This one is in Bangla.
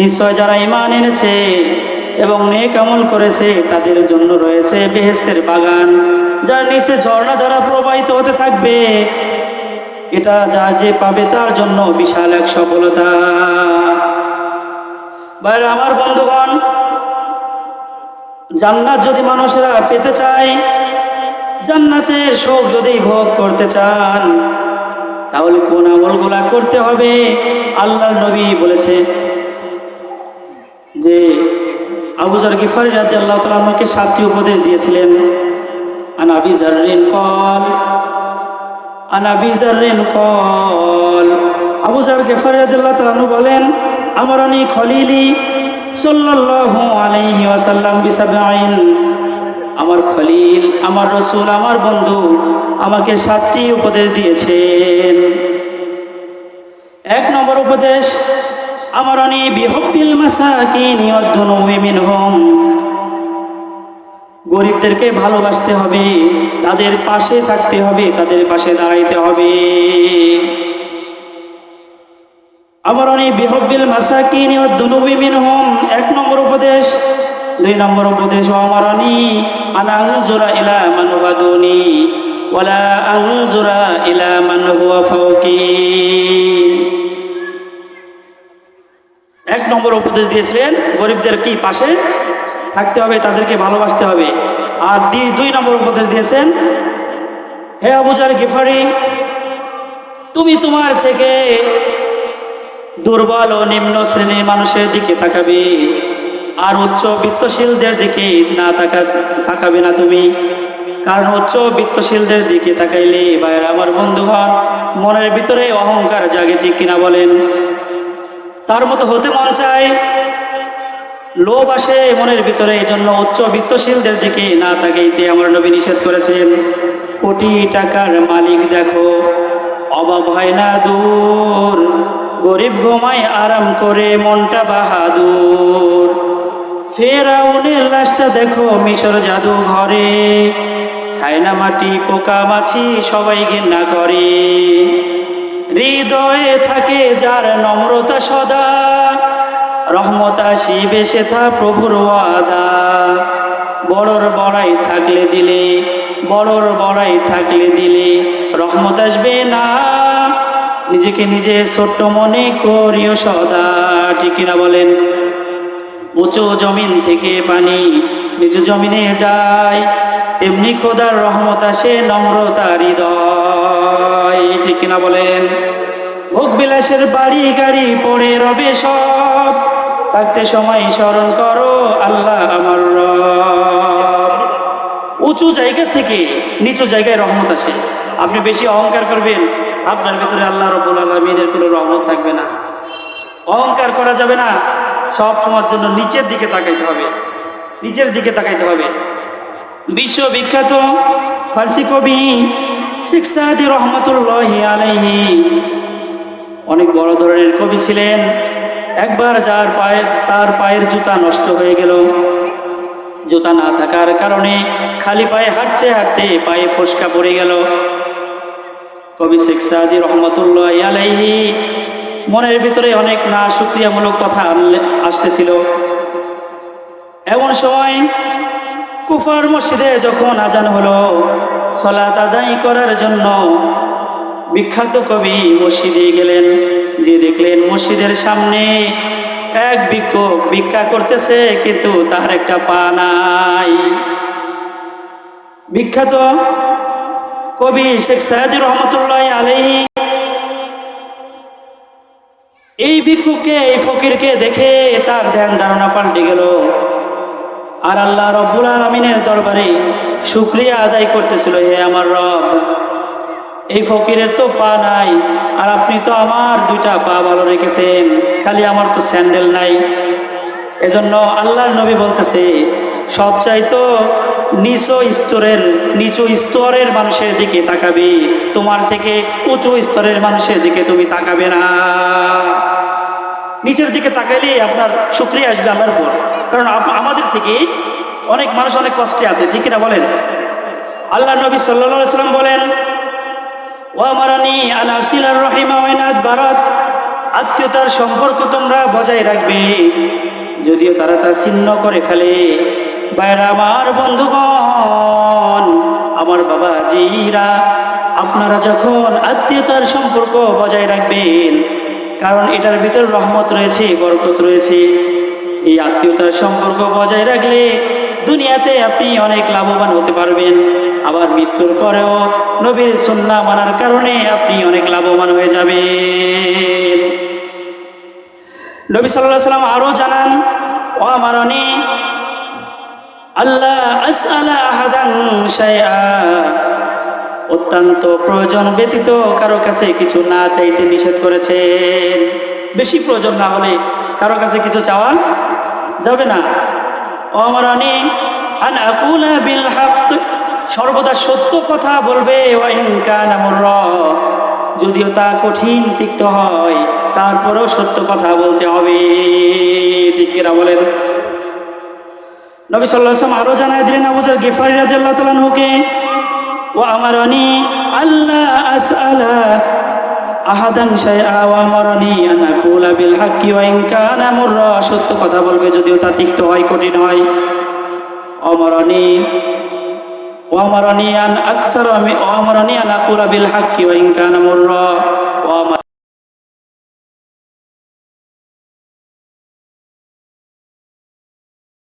নিশ্চয় যারা ইমান এনেছে এবং নেক আমল করেছে, তাদের জন্য রয়েছে বেহেস্তের বাগান, যার নিচে ঝর্ণা দ্বারা প্রবাহিত হতে থাকবে। এটা যা যে পাবে তার জন্য বিশাল এক সফলতা। বাইরে আমার বন্ধুগণ, জান্নাত যদি মানুষেরা পেতে চায়, জান্নাতের সুখ যদি ভোগ করতে চান, তাহলে কোন আমলগুলা করতে হবে? আল্লাহ নবী বলেছে যে আবুজার গিফারি রাতে আল্লাহ আমাকে সাতটি উপদেশ দিয়েছিলেন। আন আবি জাররিন কল আন আবি জাররিন কল আবুজার গিফারি রাতে আল্লাহ তালা বলেন আমার অনি খলিলি সাল্লাল্লাহু আলাইহি ওয়াসাল্লাম বিসাবাইন আমার খলিল, আমার রসুল, আমার বন্ধু আমাকে সাতটি উপদেশ দিয়েছেন। এক নম্বর উপদেশ আমার অনি বিহব্বিল মাসাকিন ইয়াদুনুমি মিনহুম। গরিবদেরকে ভালোবাসতে হবে, তাদের পাশে থাকতে হবে, তাদের পাশে দাঁড়াইতে হবে। আমার অনেক বিহব্বিল মাসাকিন দুনুবি মিনহুম, এক নম্বর উপদেশ। দুই নম্বর উপদেশ আমার অনি আনাংজুরা ইলা মান ওয়াদুনি ওয়ালা আনজুরা ইলা মান হুয়া ফাওকি। নম্বর উপদেশ দিয়েছিলেন, গরিবদের কি পাশে থাকতে হবে, তাদেরকে ভালোবাসতে হবে। আর দুই নম্বর উপদেশ দিয়েছেন, হে আবুজার গিফারি, তুমি তোমার থেকে দুর্বল ও নিম্ন শ্রেণির মানুষের দিকে তাকাবে, আর উচ্চ বিত্তশীলদের দিকে না তাকা, তাকাবে না তুমি। কারণ উচ্চ বিত্তশীলদের দিকে তাকাইলে বাইরে আমার বন্ধুগণ, মনের ভিতরে অহংকার জাগে, ঠিক কিনা বলেন? তার মতো হতে মন চায়। লোভ আসে মনের ভিতরে এই জন্য উচ্চ বিত্তশীলদের দিকে না তাকাইতে আমার নবী নিষেধ করেছেন। কোটি টাকার মালিক দেখো, অভাব হয় না দূর। গরিব ঘুমায় আরাম করে, মনটা বাহাদুর। ফেরাউনের লাশটা দেখো, মিশর জাদু ঘরে। খায় না মাটি, পোকা মাছি সবাই ঘেন্না করে। হৃদয়ে থাকে যার নম্রতা সদা। রহমত আসিবে সেথা প্রভুর ওয়াদা। বড়র বড়াই থাকলে দিলে, বড়র বড়াই থাকলে দিলে রহমত আসবে না। নিজেকে নিজে ছোট্ট মনে করিও সদা। ঠিক কিনা বলেন? উঁচু জমিন থেকে পানি নিচু জমিনে যায়, তেমনি খোদার রহমত আসে নম্রতা হৃদয়। ঠিক কিনা বলেন? ভোগ বিলাসের বাড়ি গাড়ি পড়ে রবে সব। থাকতে সময় স্মরণ করো, আল্লাহ আমার উঁচু জায়গা থেকে নিচু জায়গায় রহমত আসে। আপনি বেশি অহংকার করবেন, আপনার ভিতরে আল্লাহ রব্বুল আলমিনের কোনো রহমত থাকবে না। অহংকার করা যাবে না, সব সময়ের জন্য নিচের দিকে তাকাইতে হবে। নিচের দিকে তাকাইতে হবে। বিশ্ববিখ্যাত ফার্সি কবি অনেক বড় ধরনের কবি ছিলেন। একবার যার পায়ে, তার পায়ের জুতা নষ্ট হয়ে গেল। জুতা না থাকার কারণে খালি পায়ে হাঁটতে হাঁটতে পায়ে ফসকা পড়ে গেল। কবি শেখ সাদি রহমতুল্লাহ আলাইহি মনের ভিতরে অনেক না সুক্রিয়ামূলক কথা আসতেছিল। এমন সময় কুফার মসজিদে যখন আজান হলো সলাত আদায় করার জন্য বিখ্যাত কবি মসজিদে গেলেন। যে দেখলেন মসজিদের সামনে এক ভিক্ষুক ভিক্ষা করতেছে, কিন্তু তার একটা পা নাই। বিখ্যাত কবি শেখ সায়াদি রহমতুল্লাহ আলাইহি এই ভিক্ষুককে, এই ফকিরকে দেখে তার ধ্যান ধারণা পাল্টে গেল। আর আল্লাহ রব্বুল আলমিনের দরবারে শুক্রিয়া আদায় করতেছিল, হে আমার রব, এই ফকিরের তো পা নাই, আর আপনি তো আমার দুইটা পা ভালো রেখেছেন, খালি আমার তো স্যান্ডেল নাই। এজন্য আল্লাহর নবী বলতেছে, সব চাইতো নিচু স্তরের নিচু স্তরের মানুষের দিকে তাকাবে, তোমার থেকে উঁচু স্তরের মানুষের দিকে তুমি তাকাবে না। নিচের দিকে তাকাইলে আপনার শুক্রিয়া আসবে আল্লাহর উপর। কারণ আমাদের থেকে অনেক মানুষ অনেক কষ্টে আছে, ঠিক না বলেন? আল্লাহ নবী সাল্লা সাল্লাম বলেন আত্মীয়তার সম্পর্ক তোমরা বজায় রাখবে, যদিও তারা তা ছিন্ন করে ফেলে। বাইরা আমার বন্ধুগণ, আমার বাবা জিরা আপনারা যখন আত্মীয়তার সম্পর্ক বজায় রাখবেন, কারণ এটার ভিতর রহমত রয়েছে, বরকত রয়েছে এই আত্মীয়তার সম্পর্ক বজায় রাখলে দুনিয়াতে আপনি অনেক লাভবান হতে পারবেন। আবার মৃত্যুর পরেও নবীর সন্না মানার কারণে আপনি অনেক লাভবান হয়ে যাবেন। নবী সাল্লাহ সাল্লাম আরও জানান, ও আমার আল্লাহ অত্যন্ত প্রয়োজন ব্যতীত কারও কাছে কিছু না চাইতে নিষেধ করেছেন। বেশি প্রয়োজন না হলে কারও কাছে কিছু চাওয়া যাবে না। অনেক আন আকুলা বিল হক সর্বদা সত্য কথা বলবে যদিও তা কঠিন, তিক্ত হয়, তারপরেও সত্য কথা বলতে হবে। ঠিক কিনা বলেন? নবী সাল্লাহ আসলাম আরও জানায় দিলেন আবুজার গেফারি রাজি আল্লাহ তালানহুকে ও আমার আল্লাহ আসআলা আহাদাং শাইআ ওয়া বিল হাক্কি ওয়া ইন কানা মুররা। সত্য কথা বলবে যদিও তা তিক্ত হয়, কঠিন হয়। অমরণি ও আমারনি আন আকসারা আমি ও আনাকুলা বিল হাক্কি ওয়া ইন কানা মুররা।